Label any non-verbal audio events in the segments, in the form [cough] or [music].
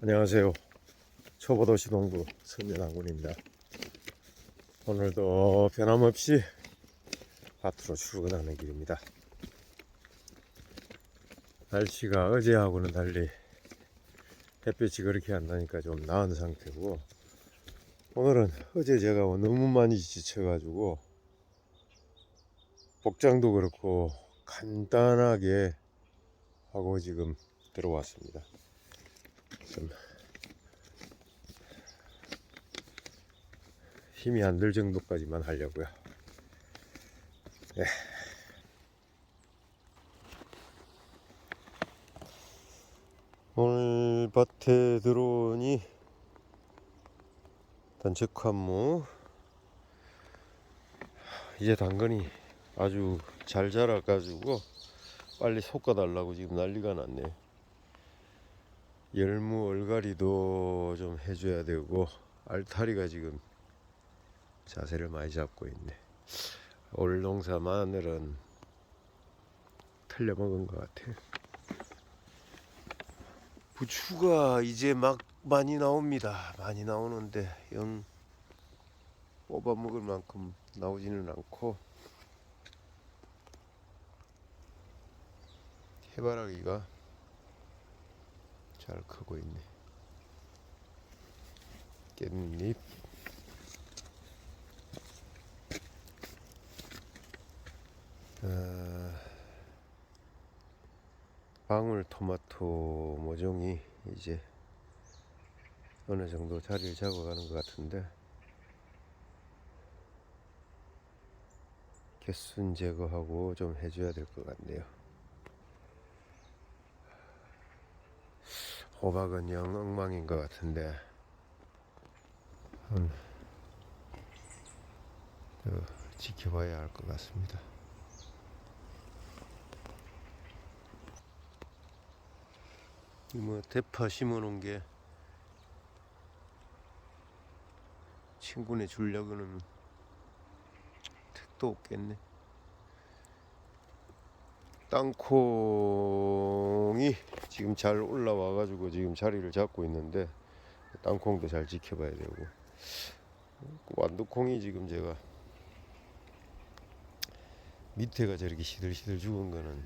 안녕하세요. 초보도시 농부 서면항군입니다. 오늘도 변함없이 밭으로 출근하는 길입니다. 날씨가 어제하고는 달리 햇빛이 그렇게 안 나니까 좀 나은 상태고 오늘은 어제 제가 너무 많이 지쳐가지고 복장도 그렇고 간단하게 하고 지금 들어왔습니다. 좀 힘이 안 들 정도까지만 하려고요. 네. 오늘 밭에 들어오니 단체칸무 이제 당근이 아주 잘 자라가지고 빨리 솎아달라고 지금 난리가 났네. 열무 얼갈이도 좀 해줘야 되고 알타리가 지금 자세를 많이 잡고 있네. 올 농사 마늘은 틀려먹은 것 같아. 부추가 이제 막 많이 나옵니다. 많이 나오는데 영 뽑아 먹을 만큼 나오지는 않고 해바라기가 잘 크고 있네. 깻잎. 아, 방울 토마토 모종이 이제 어느 정도 자리를 잡아가는 것 같은데 개순 제거하고 좀 해줘야 될 것 같네요. 호박은 영 엉망인 것 같은데 음, 더 지켜봐야 할 것 같습니다. 이뭐 대파 심어놓은 게 친구네 주려고는 택도 없겠네. 땅콩이 지금 잘 올라와 가지고 지금 자리를 잡고 있는데 땅콩도 잘 지켜봐야 되고 완두콩이 지금 제가 밑에가 저렇게 시들시들 죽은 거는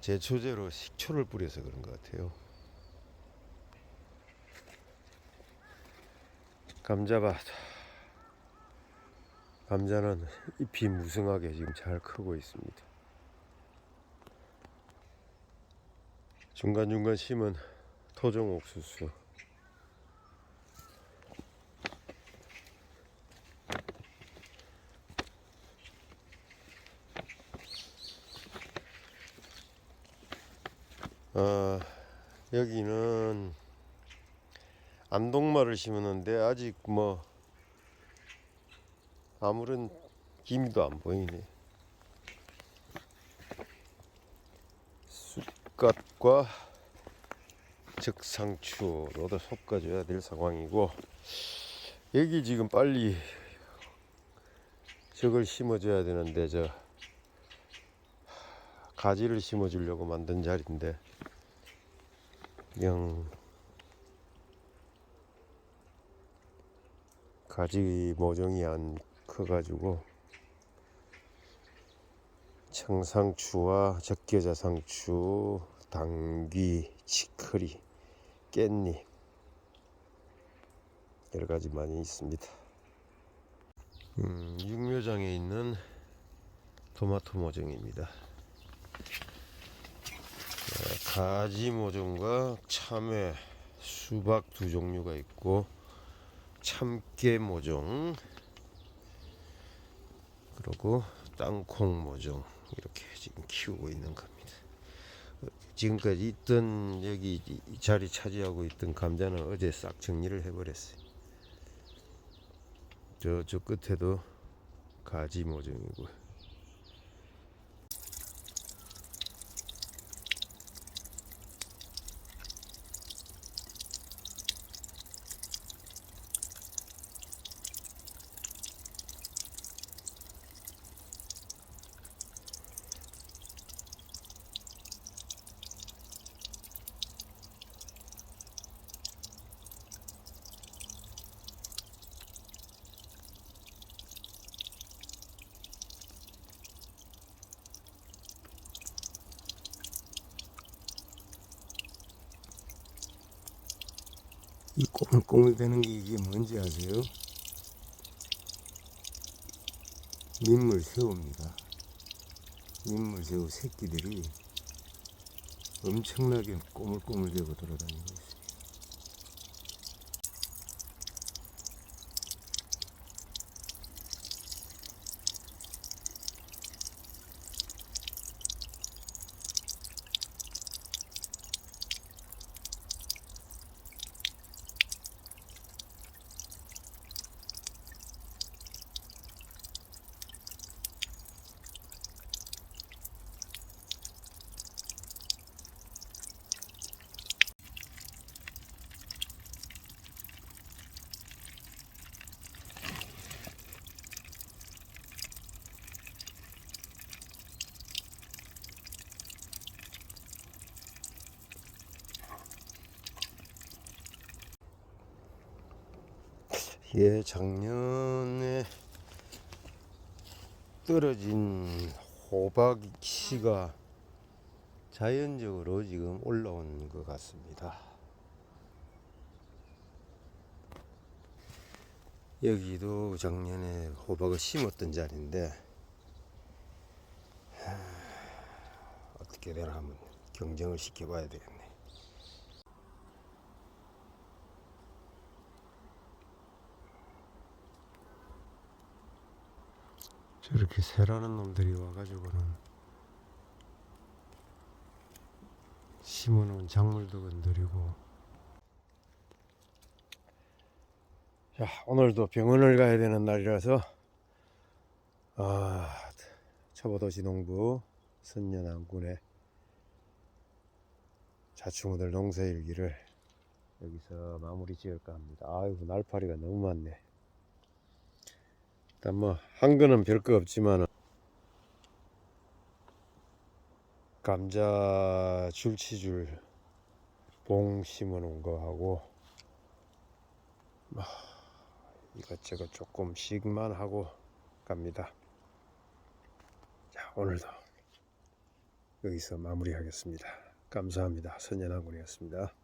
제초제로 식초를 뿌려서 그런 것 같아요. 감자밭 감자는 잎이 [laughs] 무성하게 지금 잘 크고 있습니다. 중간중간 심은 토종 옥수수. 아, 여기는 안동마를 심었는데 아직 뭐 아무런 기미도 안 보이네. 쑥갓과 적상추로도 솎아줘야 될 상황이고 여기 지금 빨리 저걸 심어줘야 되는데 저 가지를 심어주려고 만든 자리인데 영 가지 모종이 안 커가지고 청상추와 적게자상추, 당귀, 치커리, 깻잎 여러 가지 많이 있습니다. 음, 육묘장에 있는 토마토 모종입니다. 자, 가지 모종과 참외, 수박 두 종류가 있고 참깨 모종 그리고 땅콩 모종 이렇게 지금 키우고 있는 겁니다. 어, 지금까지 있던 여기 이 자리 차지하고 있던 감자는 어제 싹 정리를 해버렸어요. 저저 끝에도 가지 모종이고 이 꼬물꼬물대는 게 이게 뭔지 아세요? 민물새우입니다. 민물새우 새끼들이 엄청나게 꼬물꼬물대고 돌아다니고 있어요. 예, 작년에 떨어진 호박 씨가 자연적으로 지금 올라온 것 같습니다. 여기도 작년에 호박을 심었던 자리인데 하, 어떻게 되나 한번 경쟁을 시켜봐야 되겠네. 저렇게 새라는 놈들이 와가지고는 심어놓은 작물도 건드리고. 자 오늘도 병원을 가야 되는 날이라서. 아 초보도시 농부 선녀남군의 자충우들 농사일기를 여기서 마무리 지을까 합니다. 아이고 날파리가 너무 많네 일단 뭐 한 거는 별거 없지만 감자 줄치줄 봉 심어 놓은 거 하고 뭐 이것저것 조금씩만 하고 갑니다. 자 오늘도 여기서 마무리하겠습니다. 감사합니다. 선연한군이었습니다.